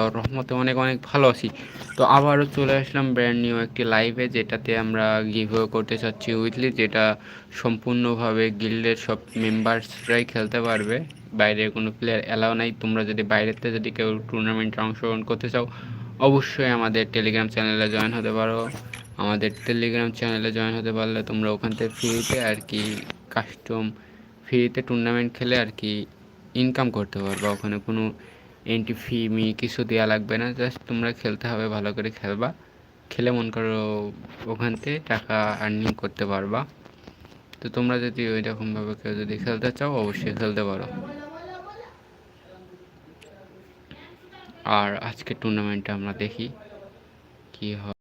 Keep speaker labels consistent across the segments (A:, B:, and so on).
A: আল্লাহর রহমতে অনেক অনেক ভালো আছি। তো আবারও চলে আসলাম ব্র্যান্ড নিউ একটি লাইভে যেটাতে আমরা গিভ করতে চাচ্ছি উইকলি যেটা সম্পূর্ণভাবে গিল্ডের সব মেম্বার্সরাই খেলতে পারবে। বাইরের কোনো প্লেয়ার অ্যালাও নাই। তোমরা যদি বাইরেতে যদি কেউ টুর্নামেন্টে অংশগ্রহণ করতে চাও, অবশ্যই আমাদের টেলিগ্রাম চ্যানেলে জয়েন হতে পারো। আমাদের টেলিগ্রাম চ্যানেলে জয়েন হতে পারলে তোমরা ওখান থেকে ফ্রিতে আর কি কাস্টম ফ্রিতে টুর্নামেন্ট খেলে আর কি ইনকাম করতে পারবা। ওখানে কোনো এন্ট্রি ফি মি কিছু দেওয়া লাগবে না। জাস্ট তোমরা খেলতে হবে, ভালো করে খেলবা। খেলে মন করো, ওখান থেকে টাকা আর্নিং করতে পারবা। তো তোমরা যদি ওই রকমভাবে কেউ যদি খেলতে চাও, অবশ্যই খেলতে পারো। আর আজকে টুর্নামেন্টটা আমরা দেখি কি হয়।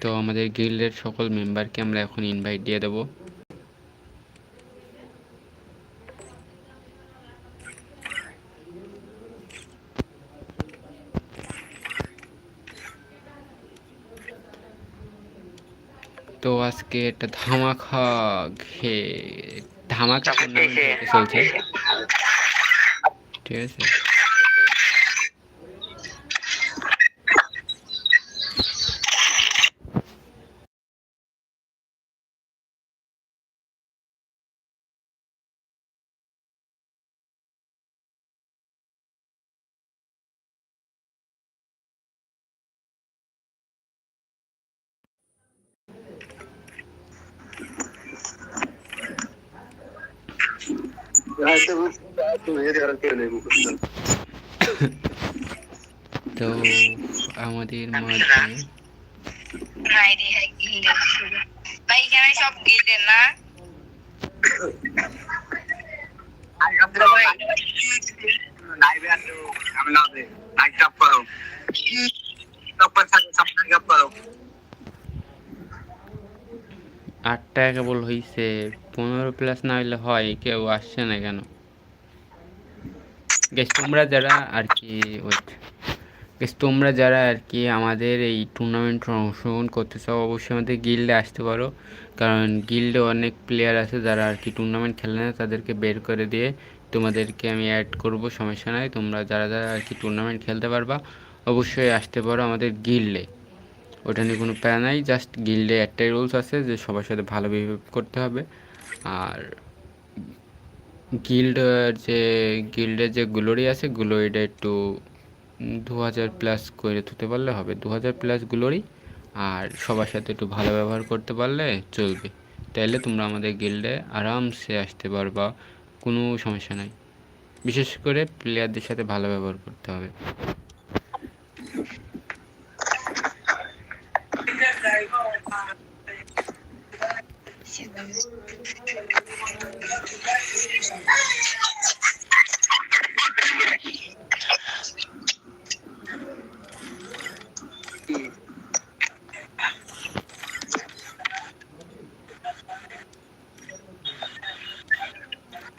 A: তো আমাদের গিল্ডের সকল মেম্বারকে আমরা এখন ইনভাইট দিয়ে দেবো তো আজকে একটা ধামাখা ঘে ধামাকা চলছে। ঠিক আছে। তো আমাদের মাঝে
B: ভাই এখানে সব না?
C: করো।
A: আটটা কেবল হইছে পনেরো প্লাস না হইলে হয় কেউ আসছে না কেন? গেস তোমরা যারা আর কি ওয়েট গেস তোমরা যারা আর কি আমাদের এই টুর্নামেন্টে অংশগ্রহণ করতে চাও, অবশ্যই আমাদের গিল্ডে আসতে পারো। কারণ গিল্ডে অনেক প্লেয়ার আছে যারা আর কি টুর্নামেন্ট খেলে না, তাদেরকে বের করে দিয়ে তোমাদেরকে আমি অ্যাড করব, সমস্যা নাই। তোমরা যারা যারা আর কি টুর্নামেন্ট খেলতে পারবা, অবশ্যই আসতে পারো আমাদের গিল্ডে ওটা নিয়ে কোনো প্যারা নাই জাস্ট গিল্ডে একটাই রুলস আছে যে সবার সাথে ভালো বিহেভ করতে হবে। আর গিল্ড যে গিল্ডের যে গ্লোরি আছে গ্লোরিটা একটু দু হাজার প্লাস করে তুলতে পারলে হবে। দু হাজার প্লাস গ্লোরি আর সবার সাথে একটু ভালো ব্যবহার করতে পারলে চলবে। তাইলে তোমরা আমাদের গিল্ডে আরামসে আসতে পারবা, কোনো সমস্যা নাই। বিশেষ করে প্লেয়ারদের সাথে ভালো ব্যবহার করতে হবে।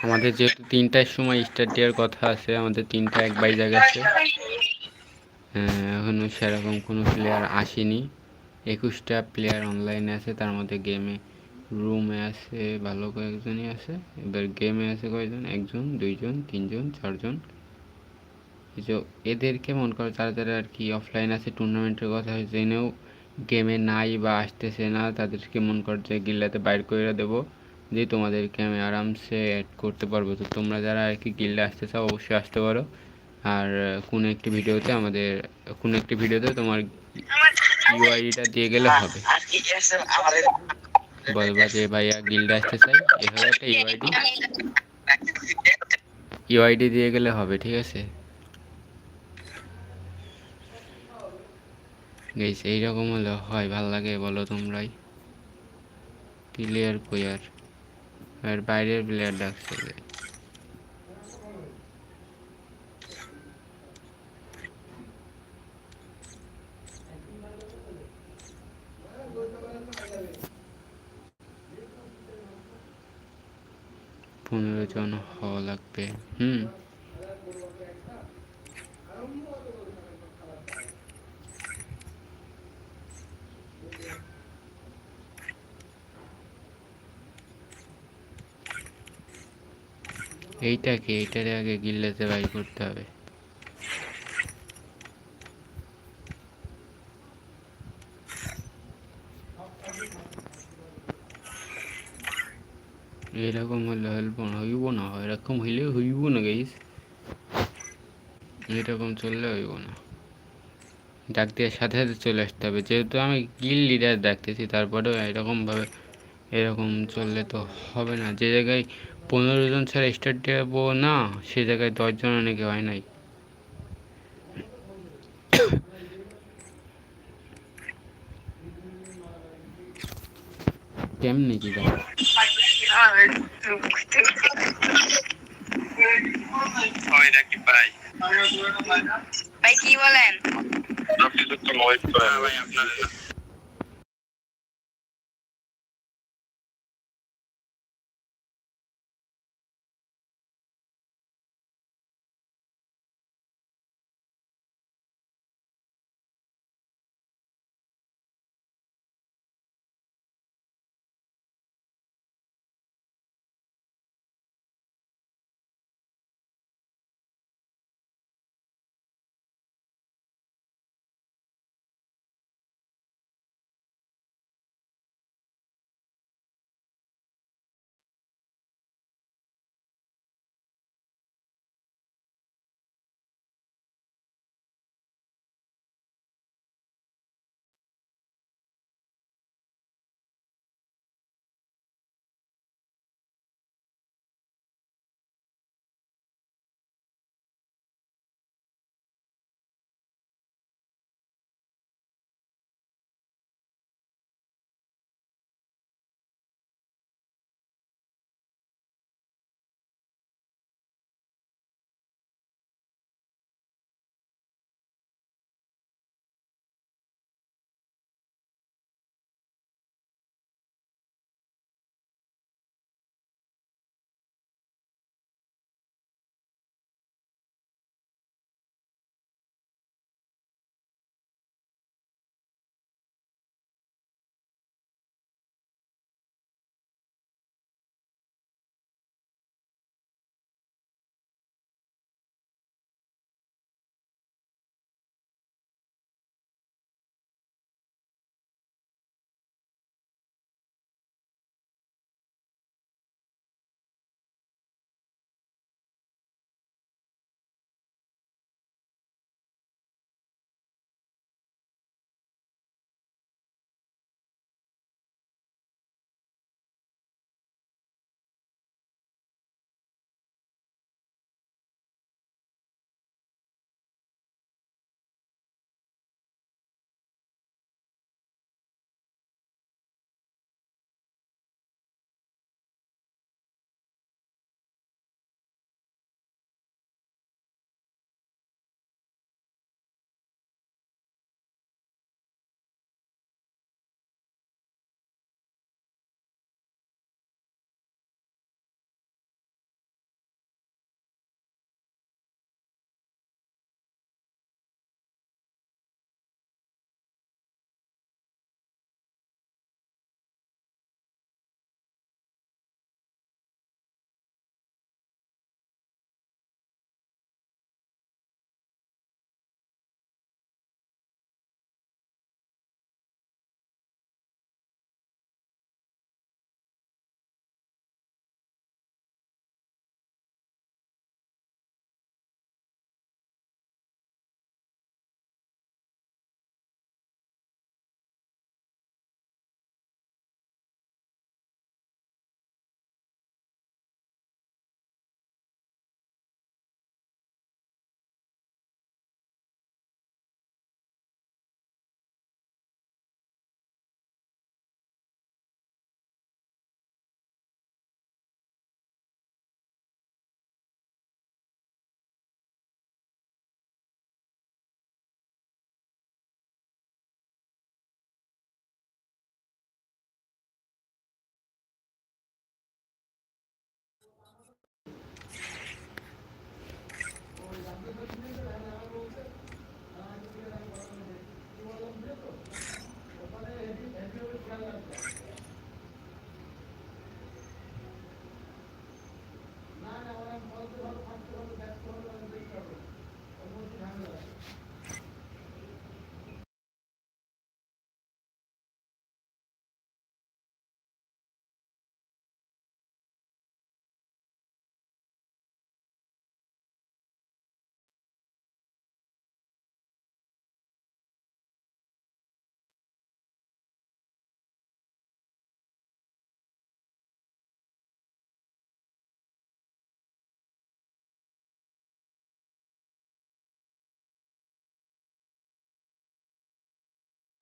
A: আমাদের যেহেতু তিনটার সময় স্টার্ট দেওয়ার কথা আছে আমাদের তিনটা এক বাই জায়গা আছে। হ্যাঁ, এখনও সেরকম কোনো প্লেয়ার আসেনি। একুশটা প্লেয়ার অনলাইনে আছে তার মধ্যে গেমে রুমে আছে ভালো কয়েকজনই আছে এবার গেমে আছে কয়েকজন একজন দুইজন তিনজন চারজন। যে এদেরকে মন করো যারা যারা আর কি অফলাইন আছে টুর্নামেন্টের কথা জেনেও গেমে নাই বা আসতেছে না তাদেরকে মন কর যে গিল্লাতে বাইর করে দেবো যে তোমাদেরকে আমি আরামসে অ্যাড করতে পারব। তো তোমরা যারা আর কি গিল্ডে আসতে চাও অবশ্যই আসতে পারো। আর কোনো একটি ভিডিওতে আমাদের কোনো একটি ভিডিওতে তোমার ইউআইডিটা দিয়ে গেলে হবে। বলবা যে ভাইয়া গিল্ড আসতে চাই। এভাবে একটা ইউআইডি ইউআইডি দিয়ে গেলে হবে ঠিক আছে? গেছ এইরকম হলে হয় ভালো লাগে বলো তোমরাই। প্লেয়ার প্লেয়ার আর আর বাইরের প্লেয়ার ডাকছে যে। পনেরো জন লাগবে হুম। এইটাকে এইটারে আগে গিল্লাতে বাই করতে হবে। এরকম হলে হইব না হইব না এরকম হইলে হইব না গাইস এরকম চললে হইব না ডাক দেওয়ার সাথে সাথে চলে আসতে হবে যেহেতু আমি গিল লিডার ডাকতেছি তারপরেও এরকমভাবে এরকম চললে তো হবে না যে জায়গায় পনেরো জন ছাড়া স্টার্ট দেবো না সে জায়গায় দশজন অনেকে হয় নাই কেমনি কি
C: হয় নাকি ভাই
B: ভাই কি বলেন?
C: আপনি তো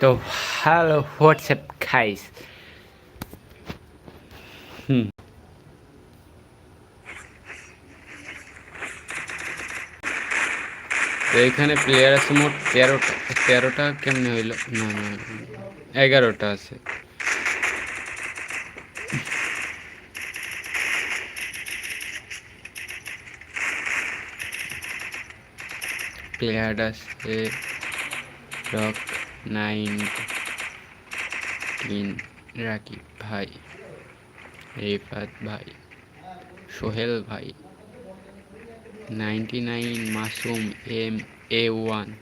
A: তো হ্যালো হোয়াটসঅ্যাপ খাইস। হুম। তো এখানে প্লেয়ার আছে মোট তেরোটা। তেরোটা কেমনে হইল? না না, এগারোটা আছে। প্লেয়ার আছে, রক। নাইন তিন রাকিব ভাই, রেফাত ভাই, সোহেল ভাই ninety nine Masum M A one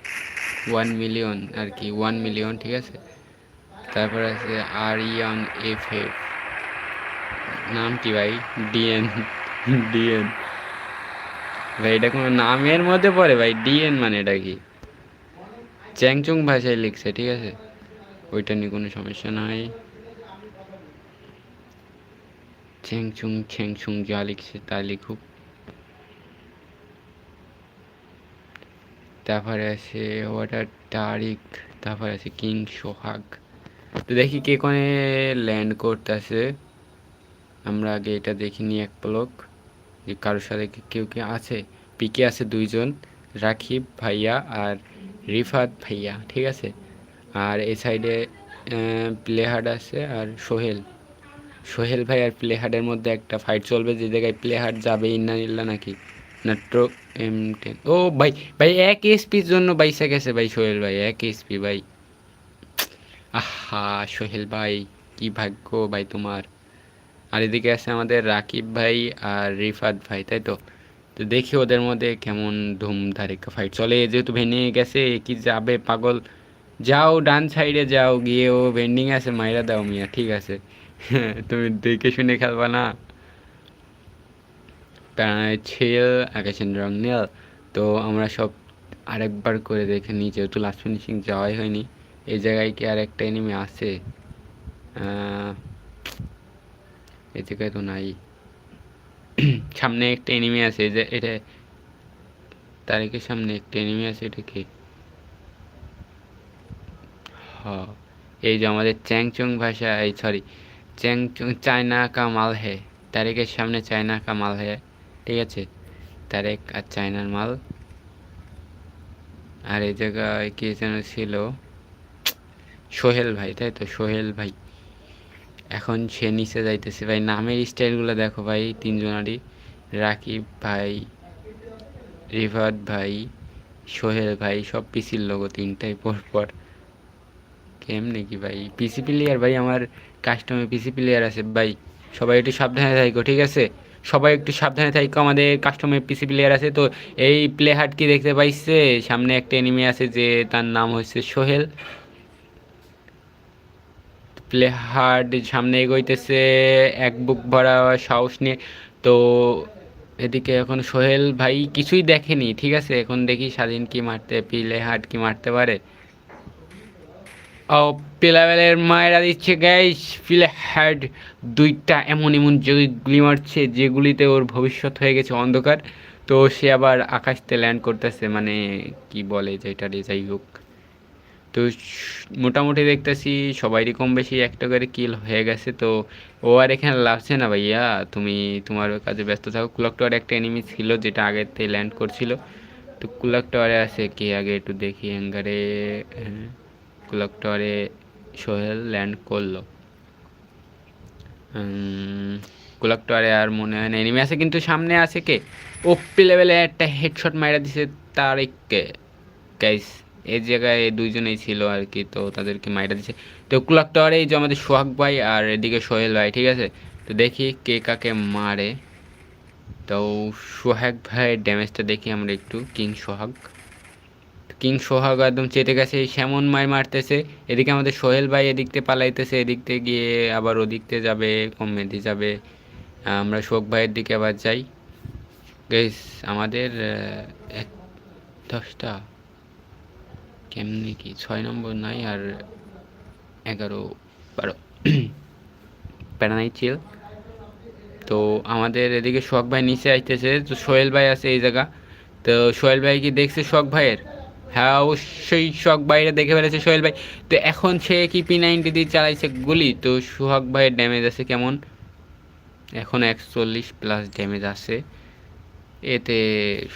A: one million আর কি, ওয়ান মিলিয়ন, ঠিক আছে? তারপর আছে আরিয়ান এফ এফ। নাম কি ভাই? DN DN. ভাই, এটা কোনো নামের মধ্যে পড়ে ভাই? ডিএন মানে এটা কি? চ্যাংচুং ভাষায় লিখছে, ঠিক আছে? ওইটা নিয়ে কোনো সমস্যা নাই। চ্যাংচুং চ্যাংচুং যা লিখছে তা লিখুক। তারপরে আছে ওয়াটার তারিক তারপরে আছে কিং সোহাগ। তো দেখি কে কোনে ল্যান্ড করতেছে। আমরা আগে এটা দেখিনি এক পলক যে কারোর সাথে কেউ কি আছে? পিকে আছে দুইজন, রাকিব ভাইয়া আর রিফাত ভাইয়া, ঠিক আছে? আর এই সাইডে প্লেহার্ড আছে আর সোহেল। সোহেল ভাই আর প্লেহার্ডের মধ্যে একটা ফাইট চলবে, যে জায়গায় প্লেহার্ড যাবে ইন্না নিল্লা নাকি? না ট্রো এম টেন ও ভাই ভাই, এক এসপির জন্য বাইসা গেছে ভাই সোহেল ভাই, এক এসপি ভাই। আহা, সোহেল ভাই, কি ভাগ্য ভাই তোমার। আর এদিকে আছে আমাদের রাকিব ভাই আর রিফাত ভাই, তাই তো? তো দেখি ওদের মধ্যে কেমন ধুম ধারিকা ফাইট চলে। যেহেতু ভেঙে গেছে, কি যাবে পাগল? যাও ডান সাইডে যাও, গিয়ে ও ভেন্ডিং আছে, মাইরা দাও মিয়া, ঠিক আছে। তুমি দেখে শুনে খেলবা না। ছেল, আকাশের রং নীল। তো আমরা সব আরেকবার করে দেখে নিই, যেহেতু লাস্ট ফিনিশিং যাওয়াই হয়নি। এই জায়গায় কি আর একটা এনিমি আছে এই জায়গায় তো নাই। সামনে একটা এনিমি আছে, যে এটা তারিখের সামনে একটা এনিমি আছে, এটা কি? হ, এই যে আমাদের চ্যাংচং ভাষা, এই সরি চ্যাংচং চায়না কা মাল হে তারিখের সামনে চায়না কা মাল হে, ঠিক আছে? তারেক আর চায়নার মাল। আর এই জায়গায় কি যেন ছিল? সোহেল ভাই, তাই তো? সোহেল ভাই। এখন সে নিচে যাইতেছে। ভাই, নামের স্টাইলগুলো দেখো ভাই, তিনজনারই। রাকিব ভাই রিভাত ভাই, সোহেল ভাই, সব পিসির লোগো তিনটাই পর পর। কেমনে কি ভাই? পিসি প্লেয়ার ভাই, আমার কাস্টমে পিসি প্লেয়ার আছে। ভাই, সবাই একটু সাবধানে থাকো ঠিক আছে? সবাই একটু সাবধানে থাকো আমাদের কাস্টমে পিসি প্লেয়ার আছে। তো এই প্লে হার্ট কি দেখতে পাইছে? সামনে একটা এনিমি আছে যে তার নাম হচ্ছে সোহেল। প্লে হার্ড সামনে এগোইতেছে, এক বুক ভরা সাহস নিয়ে। তো এদিকে এখন সোহেল ভাই কিছুই দেখেনি, ঠিক আছে? এখন দেখি স্বাধীন কি মারতে, প্লে হার্ড কি মারতে পারে। ও পিলাবেলের মায়েরা দিচ্ছে গ্যাস ফিলে হ্যাড দুইটা এমন এমন যেগুলি মারছে, যেগুলিতে ওর ভবিষ্যৎ হয়ে গেছে অন্ধকার। তো সে আবার আকাশতে ল্যান্ড করতেছে মানে কি বলে যেটারে যাই হোক। তো মোটামুটি দেখতেছি সবাইরই কম বেশি একটা করে কিল হয়ে গেছে, তো ও আর এখানে লাগছে না ভাইয়া। তুমি, তোমার কাজে ব্যস্ত থাকো। ক্লক টাওয়ারে একটা এনিমি ছিল যেটা আগের থেকে ল্যান্ড করছিল। তো ক্লক টাওয়ারে আছে কে আগে একটু দেখি হ্যাঙ্গারে হ্যাঁ ক্লক টাওয়ারে সোহেল ল্যান্ড করল। ক্লক টাওয়ারে আর মনে হয় না এনিমি আছে, কিন্তু সামনে আছে কে? ওপি লেভেলে একটা হেডশট মাইরা দিছে তার তারেককে গাইস এই জায়গায় দুইজনেই ছিল আর কি, তো তাদেরকে মাইটা দিছে। তো ক্লক টাওয়ারে এই যে আমাদের সোহাগ ভাই আর এদিকে সোহেল ভাই, ঠিক আছে? তো দেখি কে কাকে মারে। তো সোহাগ ভাইয়ের ড্যামেজটা দেখি আমরা একটু, কিং সোহাগ। কিং সোহাগ একদম চেটে গেছে সেমন মার মারতেছে। এদিকে আমাদের সোহেল ভাই এদিক থেকে পালাইতেছে, এদিক থেকে গিয়ে আবার ওদিক থেকে যাবে কমেদি যাবে। আমরা শোক ভাইয়ের দিকে আবার যাই। গেস আমাদের এক দশটা কেমনি কি? ছয় নম্বর নাই আর এগারো বারো। প্যারা নাই চিল তো আমাদের এদিকে শখ ভাই নিচে আইতেছে। তো সোহেল ভাই আছে এই জায়গা। তো সোহেল ভাই কি দেখছে শখ ভাইয়ের? হ্যাঁ অবশ্যই শখ ভাইরা দেখে ফেলেছে সোহেল ভাই। তো এখন সে কি পি নাইনটি দিয়ে চালাইছে গুলি? তো সোহাগ ভাইয়ের ড্যামেজ আছে কেমন? এখন একচল্লিশ প্লাস ড্যামেজ আছে। এতে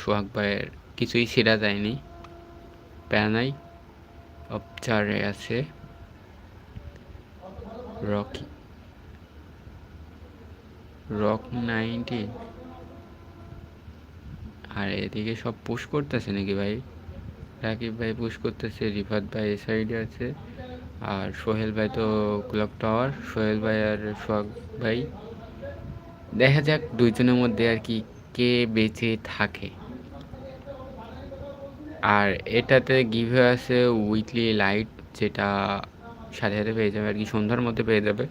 A: সোহাগ ভাইয়ের কিছুই ছিঁড়া যায়নি। প্যারা নাই অবচারে আছে। Rocky, rock nineteen. আর, এদিকে সব পুশ করতেছে নাকি ভাই? রাকিব ভাই পুশ করতেছে, রিফাত ভাই এ সাইডে আছে। আর সোহেল ভাই তো ক্লক টাওয়ার সোহেল ভাই আর সোহাগ ভাই। দেখা যাক দুইজনের মধ্যে আর কি কে বেঁচে থাকে। আর এটাতে গিভে আছে উইকলি লাইট যেটা সাথে সাথে পেয়ে যাবে আর কি, সন্ধ্যার মধ্যে পেয়ে যাবে।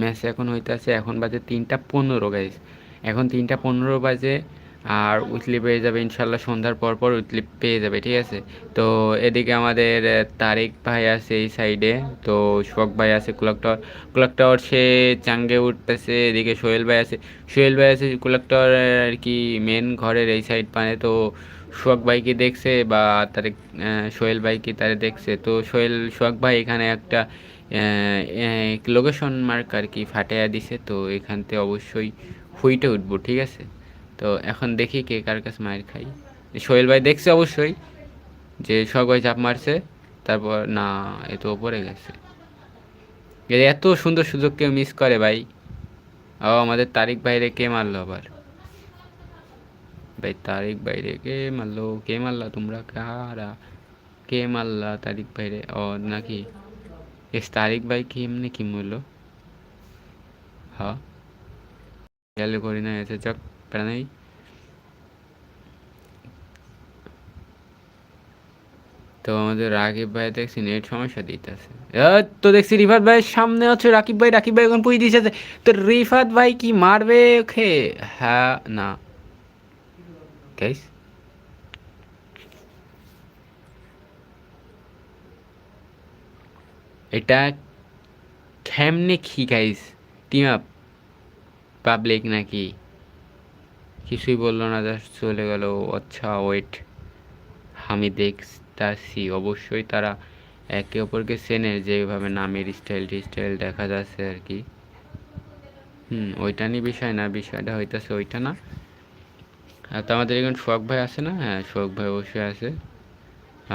A: ম্যাচ এখন হইতে আছে, এখন বাজে তিনটা পনেরো গাইজ এখন তিনটা পনেরো বাজে আর উইকলি পেয়ে যাবে, ইনশাল্লাহ সন্ধ্যার পর পর উইকলি পেয়ে যাবে, ঠিক আছে? তো এদিকে আমাদের তারেক ভাই আছে এই সাইডে তো শোক ভাই আছে ক্লক টাওয়ার ক্লক টাওয়ার সে চাঙ্গে উঠতেছে, এদিকে সোহেল ভাই আছে। সোহেল ভাই আছে ক্লক টাওয়ার আর কি মেন ঘরের এই সাইড পানে, তো সোহাগ ভাইকে দেখছে বা তারে সোহেল ভাইকে তারে দেখছে? তো সোহেল, সোহাগ ভাই এখানে একটা লোকেশন মার্ক আর কি ফাটাইয়া দিছে, তো এখান থেকে অবশ্যই হুইটে উঠবো, ঠিক আছে? তো এখন দেখি কে কার কাছে মায়ের খাই। সোহেল ভাই দেখছে অবশ্যই যে সোহাগ ভাই চাপ মারছে, তারপর না, এ তো ওপরে গেছে। এত সুন্দর সুযোগ কেউ মিস করে ভাই। ও, আমাদের তারিক ভাইরে কে মারলো আবার? ভাই তোমরা কারা কে মারলা তারিক বাইরে ও নাকি এস তারিক ভাই কি এমনি কি করি না এসে নেই তো আমাদের রাকিব ভাই দেখছি নেট সমস্যা দিতেছে তো দেখছি রিফাত ভাইয়ের সামনে হচ্ছে রাকিব ভাই রাকিব ভাই এখন পুই দিয়েছে তো রিফাত ভাই কি মারবে ওকে হ্যাঁ না গাইস এটা কেমনে কি গাইস টিম আপ পাবলিক নাকি? কিছুই বলল না জাস্ট চলে গেল। আচ্ছা ওয়েট আমি দেখতাছি। অবশ্যই তারা একে অপরকে চেনে যেভাবে নামের স্টাইল স্টাইল দেখা যাচ্ছে আর কি। হুম, ওইটা নিয়ে বিষয় না, বিষয়টা হইতাছে ওইটা না। আর তো আমাদের এখানে শোক ভাই আছে না? হ্যাঁ শোক ভাই অবশ্যই আছে।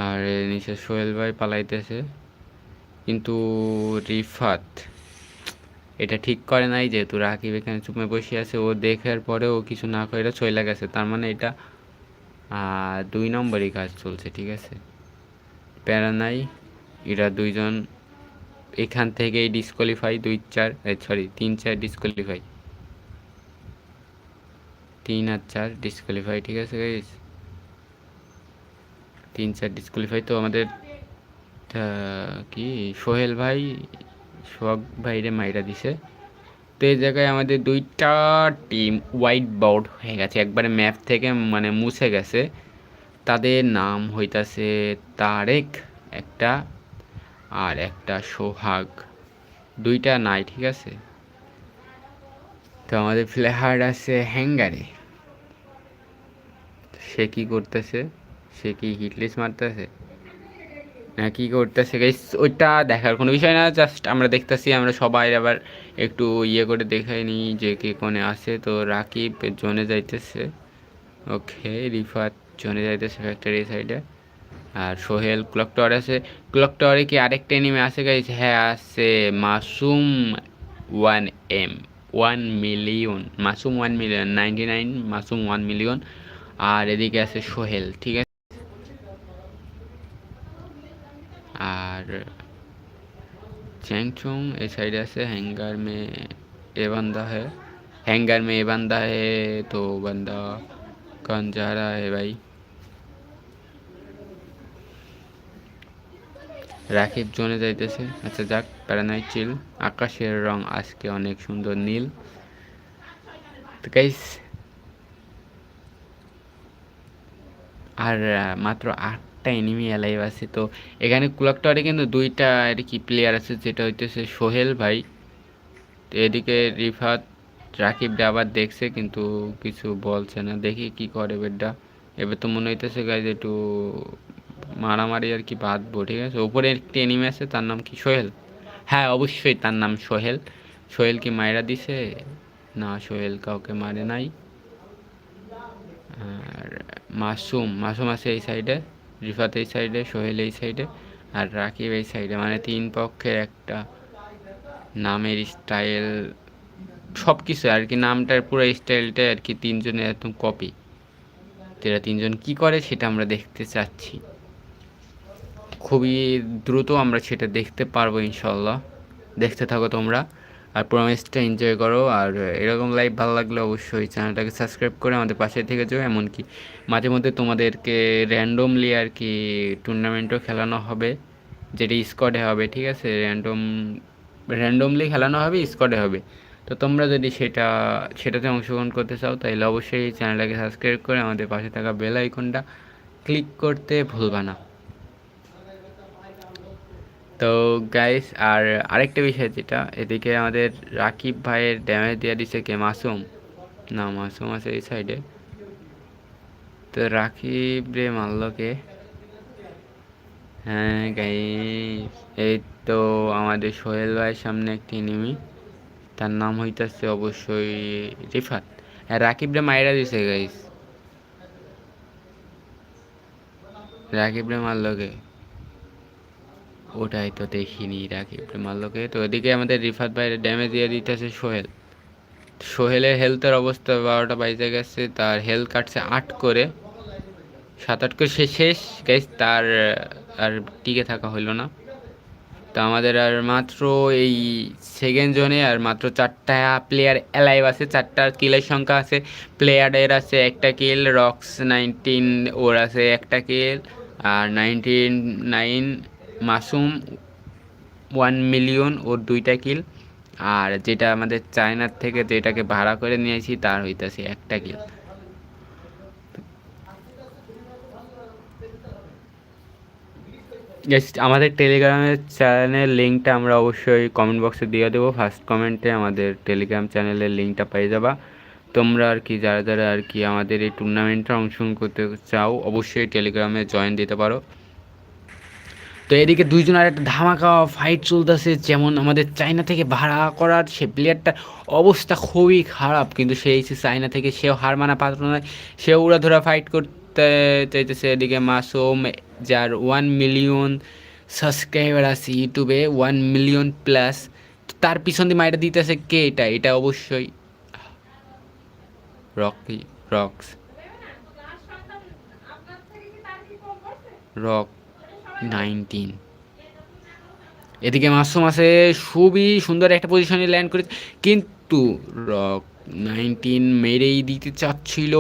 A: আর নিচে সোহেল ভাই পালাইতেছে। কিন্তু রিফাত, এটা ঠিক করে নাই যেহেতু রাকিব এখানে চুপে বসে আছে। ও দেখার পরে ও কিছু না করে এটা চলে গেছে। তার মানে এটা দুই নম্বরই কাজ চলছে, ঠিক আছে? প্যারা নাই। এরা দুইজন এখান থেকেই ডিসকোয়ালিফাই দুই চার সরি তিন চার ডিসকোয়ালিফাই তিন আর চার ডিসকোয়ালিফাই ঠিক আছে গাইস তিন, চার ডিসকোয়ালিফাই তো আমাদের কি? সোহেল ভাই, সোহাগ ভাইরে মাইরা দিছে। তো এই জায়গায় আমাদের দুইটা টিম হোয়াইট বোর্ড হয়ে গেছে। একবারে ম্যাপ থেকে মানে মুছে গেছে। তাদের নাম হইতাছে তারেক, একটা আর একটা সোহাগ। দুইটা নাই, ঠিক আছে? তো আমাদের প্লেয়ার আছে হ্যাঙ্গারে। সে কি করতেছে? সে কি হিটলিস মারতেছে? না, কি করতেছে গাইস ওইটা দেখার কোনো বিষয় না জাস্ট আমরা দেখতেছি, আমরা সবাই আবার একটু ইয়ে করে দেখাই নিই যে কে কোনে আছে। তো রাকিব জোনে যাইতেছে। ওকে, রিফাত জোনে যাইতেছে ফ্যাক্টরি সাইডে আর সোহেল ক্লক টাওয়ার আছে। ক্লক টাওয়ারে কি আরেকটা এনিমে আছে গাইস হ্যাঁ আছে Masum one M one million Masum one million ninety nine Masum one million আর এদিকে আছে সোহেল ঠিক আছে আর চ্যাংচুং এই সাইডে আছে হ্যাঙ্গার মে এ বান্দা है हैंगर में ये बंदा है तो बंदा कौन जा रहा है भाई রাকিব জোনে যাইতেছে। আচ্ছা যাক প্যারানাই চিল। আকাশের রং আজকে অনেক সুন্দর নীল। তো গাইস আর মাত্র আটটা এনিমি অ্যালাইভ আছে। তো এখানে ক্লক টাওয়ারে কিন্তু দুইটা আর কি প্লেয়ার আছে, যেটা হইতেছে সোহেল ভাই। তো এদিকে রিফাত রাকিব আবার দেখছে, কিন্তু কিছু বলছে না। দেখি কি করে বেডটা। এবার তো মনে হইতেছে গাইজ একটু মারামারি আর কি বাঁধবো ঠিক আছে? উপরে একটি এনিমি আছে, তার নাম কি? সোহেল। হ্যাঁ অবশ্যই তার নাম সোহেল। সোহেল কি মায়েরা দিছে? না, সোহেল কাউকে মারে নাই। আর মাসুম মাসুম আছে এই সাইডে রিফাত এই সাইডে সোহেল এই সাইডে আর রাকিব এই সাইডে মানে তিন পক্ষের একটা নামের স্টাইল সব কিছু আর কি। নামটার পুরো স্টাইলটা আর কি তিনজনের একদম কপি এরা তিনজন কি করে সেটা আমরা দেখতে চাচ্ছি। খুবই দ্রুত আমরা সেটা দেখতে পারব ইনশাল্লাহ দেখতে থাকো তোমরা। আর প্রমিসটা এনজয় করো। আর এরকম লাইভ ভালো লাগলে অবশ্যই চ্যানেলটাকে সাবস্ক্রাইব করে আমাদের পাশে থেকে যাও। এমনকি মাঝে মধ্যে তোমাদেরকে র্যান্ডমলি আর কি টুর্নামেন্টও খেলানো হবে। যেটি স্কোয়াডে হবে, ঠিক আছে? র্যান্ডম র্যান্ডমলি খেলানো হবে স্কোয়াডে হবে। তো তোমরা যদি সেটা, সেটাতে অংশগ্রহণ করতে চাও তাহলে অবশ্যই চ্যানেলটাকে সাবস্ক্রাইব করে আমাদের পাশে থাকা বেল আইকনটা ক্লিক করতে ভুলবা না। তো গাইস আর আরেকটা বিষয় যেটা, এদিকে আমাদের রাকিব ভাইয়ের ড্যামেজ দেওয়া দিছে কে? মাসুম। না, মাসুম আছে এই সাইডে তো রাকিব রে মারলো কে? হ্যাঁ গাইস এই তো আমাদের সোহেল ভাইয়ের সামনে একটি নিমি তার নাম হইতাছে অবশ্যই রিফাত। হ্যাঁ রাকিব রে মাইরা দিছে গাইস রাকিব রে মারলো কে? ওটাই তো দেখিনি রাকিব রে মারলো কে তো ওদিকে আমাদের রিফাত ভাইয়ের ড্যামেজ দিয়ে দিতেছে সোহেল। সোহেলের হেলথের অবস্থা বারোটা বাইজে গেছে, তার হেলথ কাটছে আট করে। সাত আট করে সে শেষ। গাইস তার, আর টিকে থাকা হইল না। তো আমাদের আর মাত্র এই সেকেন্ড জোনে আর মাত্র চারটা প্লেয়ার অ্যালাইভ আছে, চারটা কিলের সংখ্যা আছে। প্লেয়ারের আছে একটা কিল রক্স নাইনটিন ওর আছে একটা কিল আর nineteen nine Masum one million ওর দুইটা কিল আর যেটা আমাদের চায়নার থেকে যেটাকে ভাড়া করে নিয়েছি তার হইতাছে একটা কিল আমাদের টেলিগ্রামের চ্যানেলের লিঙ্কটা আমরা অবশ্যই কমেন্ট বক্সে দিয়ে দেবো। ফার্স্ট কমেন্টে আমাদের টেলিগ্রাম চ্যানেলের লিঙ্কটা পেয়ে যাবা। তোমরা আর কি, যারা যারা আর কি আমাদের এই টুর্নামেন্টে অংশগ্রহণ করতে চাও, অবশ্যই টেলিগ্রামে জয়েন দিতে পারো। তো এদিকে দুইজন আর একটা ধামাকা ফাইট চলতেছে। যেমন আমাদের চায়না থেকে ভাড়া করার সে প্লেয়ারটার অবস্থা খুবই খারাপ, কিন্তু সে এসে চায়না থেকে সেও হার মানা পাত্র নয়। সেও উড়াধরা ফাইট করতে চাইতেছে এদিকে মাসুম, যার ওয়ান মিলিয়ন সাবস্ক্রাইবার আছে ইউটিউবে ওয়ান মিলিয়ন প্লাস তার পিছন দিয়ে মাইটা দিতেছে কে এটা? এটা অবশ্যই রকি, রক্স। Rock nineteen. এদিকে মাসুম আছে খুবই সুন্দর একটা পজিশনে ল্যান্ড করেছে। কিন্তু রক নাইনটিন মেরেই দিতে চাচ্ছিল।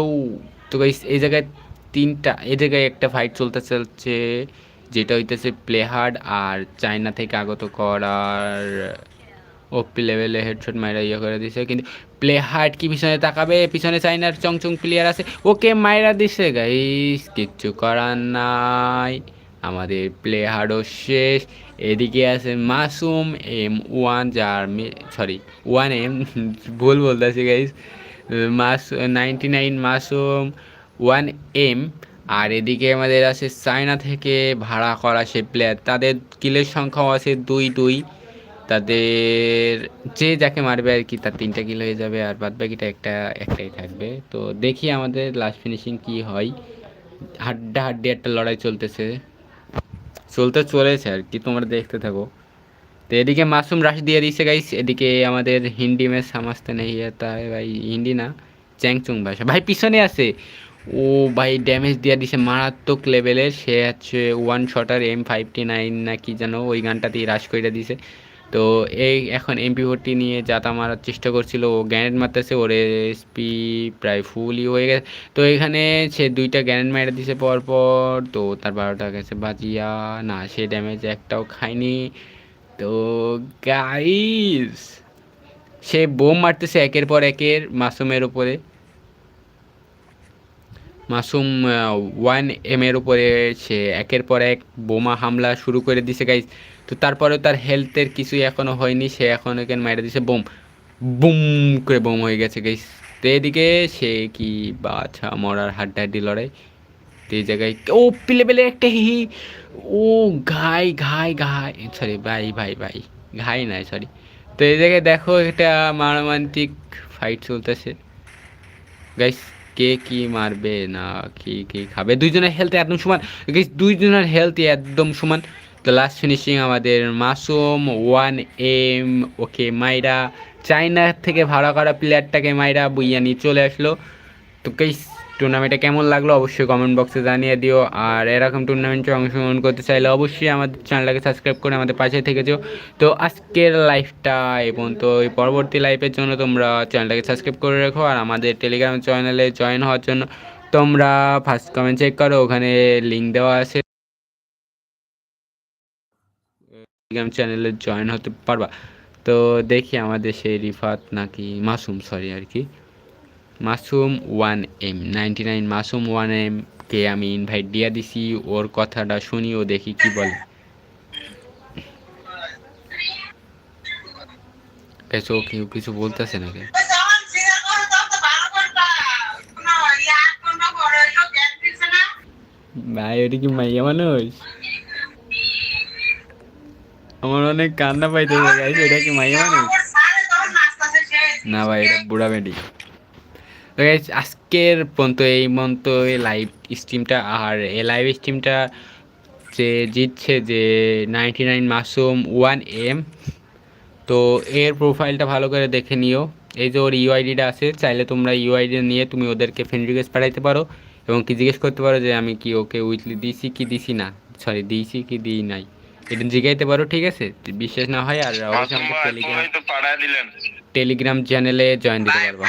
A: তো গাইস এই জায়গায় তিনটা, এই জায়গায় একটা ফাইট চলতে চলছে, যেটা হইতেছে প্লে হার্ড আর চায়না থেকে আগত করার ওপি লেভেলে হেডশট মাইরা ইয়ে করে দিছে। কিন্তু প্লে হার্ড কি পিছনে তাকাবে? পিছনে চাইনার চংচং প্লেয়ার আছে, ওকে মাইরা দিছে গাইস কিচ্ছু করার নাই। আমাদের প্লে হার্ডও শেষ। এদিকে আছে মাসুম, এম ওয়ান যার সরি ওয়ান এম ভুল বলতেছি গাইস মাস ninety nine Masum one M আর এদিকে আমাদের আছে চায়না থেকে ভাড়া করা সে প্লেয়ার তাদের কিলের সংখ্যাও আছে দুই দুই তাদের, যে যাকে মারবে আর কি, তার তিনটা কিল হয়ে যাবে আর বাদ বাকিটা একটা, একটাই থাকবে। তো দেখি আমাদের লাস্ট ফিনিশিং কি হয়। হাড্ডা হাড্ডি একটা লড়াই চলতেছে। চলতে চলেছে আর কি, তোমরা দেখতে থাকো। তো এদিকে মাসুম রাশ দিয়ে দিয়েছে গাইস এদিকে আমাদের হিন্দি মে সামাজতে নেই তাই ভাই হিন্দি না, চ্যাংচুং ভাষা। ভাই পিছনে আছে। ও ভাই ড্যামেজ দিয়ে দিছে মারাত্মক লেভেলের সে হচ্ছে one shotter M fifty nine না কি যেন, ওই গানটাতেই রাশ করে দিছে তো এই এখন এমপি ফোরটি নিয়ে যাতা মারার চেষ্টা করছিল, ও গ্যানেট মারতেছে, ওর এসপি প্রায় ফুলই হয়ে গেছে। তো এখানে সে দুইটা গ্যানেট মেরে দিছে পর পর তো তার বারোটা গেছে বাজিয়া, না, সে ড্যামেজ একটাও খায়নি। তো গাইস সে বোম মারতেছে একের পর একের মাসুমের উপরে। মাসুম ওয়ান এম এর উপরে সে একের পর এক বোমা হামলা শুরু করে দিছে গাইস তো তারপরেও তার হেলথের কিছুই এখনও হয়নি, সে এখন এখানে মেরে দিছে, বোম। বুম করে বোম হয়ে গেছে গাইস তো এদিকে সে কি বাছা মরার হাড্ডাহাড্ডি লড়াই। তো এই জায়গায় ও পিলে পেলে একটা হি ও ঘাই ঘাই ঘাই। সরি ভাই ভাই ভাই। ঘাই নাই সরি তো এই জায়গায় দেখো এটা মারামান্তিক ফাইট চলতেছে। গাইস কে কি মারবে, না কি কি খাবে? দুইজনের হেলথ একদম সমান। দুইজনের হেলথ একদম সমান। তো লাস্ট ফিনিশিং আমাদের মাসুম ওয়ান এম ওকে মাইরা চাইনা থেকে ভাড়া করা প্লেয়ারটাকে মাইরা বুইয়া নিয়ে চলে আসলো। তো গাইস টুর্নামেন্টে কেমন লাগল অবশ্যই কমেন্ট বক্সে জানিয়ে দিও। আর এরকম টুর্নামেন্টে অংশগ্রহণ করতে চাইলে অবশ্যই আমাদের চ্যানেলটাকে সাবস্ক্রাইব করে আমাদের পাশে থেকে যেও। তো আজকের লাইফটা এবং তো এই পরবর্তী লাইফের জন্য তোমরা চ্যানেলটাকে সাবস্ক্রাইব করে রেখো আর আমাদের টেলিগ্রাম চ্যানেলে জয়েন হওয়ার জন্য তোমরা ফার্স্ট কমেন্ট চেক করো, ওখানে লিঙ্ক দেওয়া আছে। টেলিগ্রাম চ্যানেলে জয়েন হতে পারবা। তো দেখি আমাদের সেই রিফাত নাকি মাসুম সরি আর কি। Masum one M, ninety nine Masum one M কে আমি ইনভাইট দিয়ে দিছি, ওর কথাটা শুনি, ও দেখি কি বলে। কেউ কিছু বলতেছে নাকি? ভাই ওটা কি মাইয়া মানুষ? আমার অনেক কান্না পাইতেছে গাইস এটা কি মাইয়া মানুষ? না, ভাই, এটা বুড়া মেডি তো আজকের পর্যন্ত এই মন্ত এই লাইভ স্ট্রিমটা আর এই লাইভ স্ট্রিমটা যে জিতছে যে ninety nine Masum one M তো এর প্রোফাইলটা ভালো করে দেখে নিও। এই যে ওর ইউআইডিটা আছে চাইলে তোমরা ইউআইডি নিয়ে তুমি ওদেরকে ফ্রেন্ড রিকোয়েস্ট পাঠাইতে পারো এবং কি জিজ্ঞেস করতে পারো যে আমি কি ওকে উইকলি দিছি কি দিছি না? সরি দিয়েছি কি দিই নাই? এটা জিজ্ঞাইতে পারো ঠিক আছে? বিশ্বাস না হয় আর টেলিগ্রাম টেলিগ্রাম চ্যানেলে জয়েন দিতে
C: ভাই
A: পারবা।